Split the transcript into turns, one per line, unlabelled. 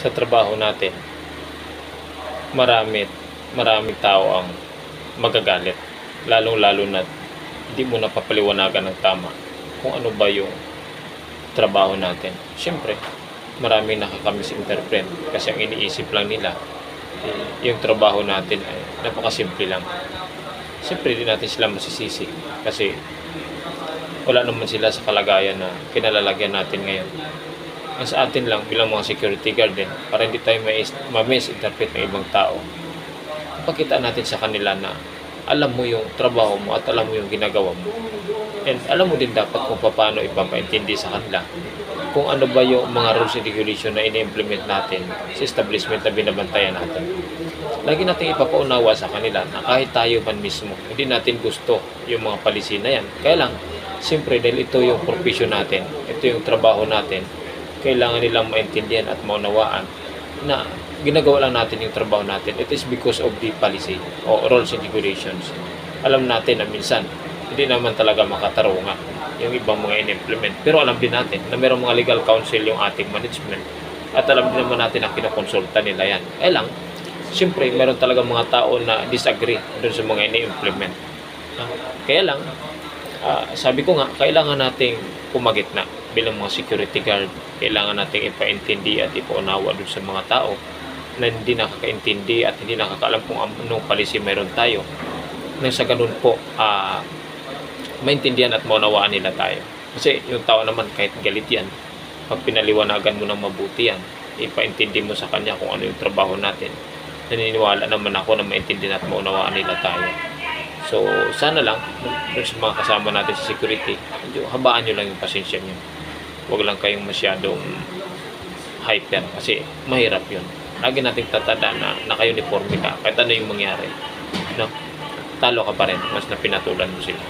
sa trabaho natin, marami, maraming tao ang magagalit. Lalong-lalo na hindi mo napapaliwanagan ng tama kung ano ba yung trabaho natin. Siyempre, marami nakakamisinterpret kasi ang iniisip lang nila eh, yung trabaho natin ay napakasimple lang. Siyempre, di natin sila masisisi kasi wala naman sila sa kalagayan na kinalalagyan natin ngayon. Ang sa atin lang bilang mga security guard din, para hindi tayo ma-misinterpret ng ibang tao, pakita natin sa kanila na alam mo yung trabaho mo at alam mo yung ginagawa mo. And alam mo din dapat kung paano ipapaintindi sa kanila kung ano ba yung mga rules and regulation na ini-implement natin sa establishment na binabantayan natin. Lagi natin ipapaunawa sa kanila na kahit tayo man mismo, hindi natin gusto yung mga na yan. Kaya lang, siyempre dahil ito yung profession natin, ito yung trabaho natin, kailangan nilang maintindihan at maunawaan na ginagawa lang natin yung trabaho natin. It is because of the policy o rules and regulations. Alam natin na minsan, hindi naman talaga makatarungan yung ibang mga in-implement. Pero alam din natin na mayroong mga legal counsel yung ating management at alam din naman natin na kinakonsulta nila yan. Eh lang, siyempre, meron talaga mga tao na disagree doon sa mga ini-implement. Ah, Kaya lang, ah, sabi ko nga, kailangan nating pumagitna bilang mga security guard. Kailangan nating ipaintindi at ipaunawa doon sa mga tao na hindi nakakaintindi at hindi nakakaalam kung anong policy meron tayo. Nang sa ganun po, ah, maintindihan at maunawaan nila tayo. Kasi yung tao naman kahit galit yan, pag pinaliwanagan mo ng mabuti yan, ipaintindi mo sa kanya kung ano yung trabaho natin. Naniniwala naman ako na maintindihan at maunawaan nila tayo. So, sana lang, sa mga kasama natin sa security, medyo habaan nyo lang yung pasensya nyo. Huwag lang kayong masyadong hyper kasi mahirap yun. Lagi nating tatanda na naka-uniforme ka, kahit ano yung mangyari. No? Talo ka pa rin, mas na pinatulan mo sila.